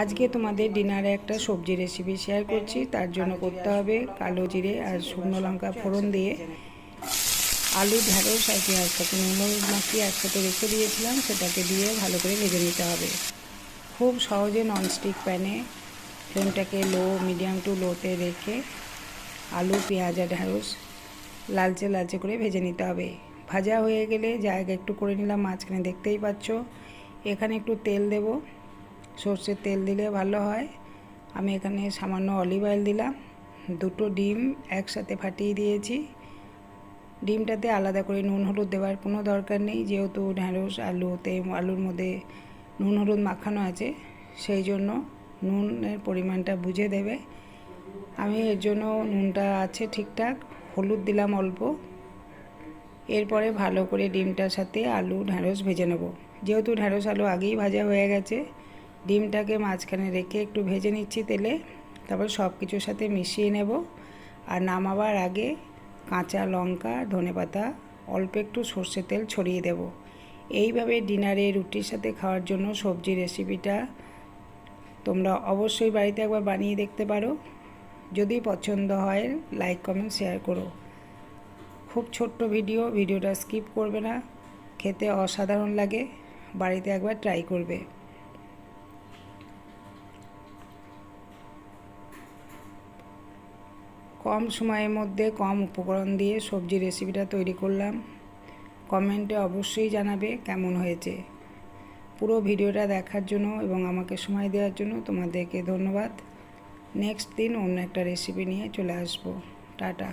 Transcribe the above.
আজকে তোমাদের ডিনারে একটা সবজি রেসিপি শেয়ার করছি, তার জন্য করতে হবে কালো জিরে আর শুকনো লঙ্কা ফোড়ন দিয়ে। আলু ঢ্যাঁড়স আর পেঁয়াজটাকে নুন হলুদ মাখিয়ে একসাথে রেখে দিয়েছিলাম, সেটাকে দিয়ে ভালো করে ভেজে নিতে হবে। খুব সহজে ননস্টিক প্যানে ফ্লেমটাকে লো মিডিয়াম টু লোতে রেখে আলু, পেঁয়াজ আর ঢ্যাঁড়স লালচে লালচে করে ভেজে নিতে হবে। ভাজা হয়ে গেলে জায়গা একটু করে নিলাম, মাঝখানে দেখতেই পাচ্ছ। এখানে একটু তেল দেব। সর্ষের তেল দিলে ভালো হয়। আমি এখানে সামান্য অলিভ অয়েল দিলাম। দুটো ডিম একসাথে ফাটিয়ে দিয়েছি। ডিমটাতে আলাদা করে নুন হলুদ দেওয়ার কোনো দরকার নেই। যেহেতু ঢ্যাঁড়স, আলুতে, আলুর মধ্যে নুন হলুদ মাখানো আছে, সেই জন্য নুনের পরিমাণটা বুঝে দেবে। আমি এর জন্য নুনটা আছে ঠিকঠাক, হলুদ দিলাম অল্প। এরপরে ভালো করে ডিমটার সাথে আলু, ঢ্যাঁড়স ভেজে নেব। যেহেতু ঢ্যাঁড়স, আলু আগেই ভাজা হয়ে গেছে ডিমটাকে মাঝখানে রেখে একটু ভেজে নিচ্ছি তেলে, তারপর সব কিছুর সাথে মিশিয়ে নেব। আর নামাবার আগে কাঁচা লঙ্কা, ধনেপাতা, অল্প একটু সর্ষে তেল ছড়িয়ে দেব। এইভাবে ডিনারে রুটির সাথে খাওয়ার জন্য সবজি রেসিপিটা তোমরা অবশ্যই বাড়িতে একবার বানিয়ে দেখতে পারো। যদি পছন্দ হয়, লাইক, কমেন্ট, শেয়ার করো। খুব ছোট্ট ভিডিও, ভিডিওটা স্কিপ করবে না। খেতে অসাধারণ লাগে। বাড়িতে একবার ট্রাই করবে। কম সময়ের মধ্যে কম উপকরণ দিয়ে সবজি রেসিপিটা তৈরি করলাম। কমেন্টে অবশ্যই জানাবে কেমন হয়েছে। পুরো ভিডিওটা দেখার জন্য এবং আমাকে সময় দেওয়ার জন্য তোমাদেরকে ধন্যবাদ। নেক্সট দিন অন্য একটা রেসিপি নিয়ে চলে আসব। টাটা।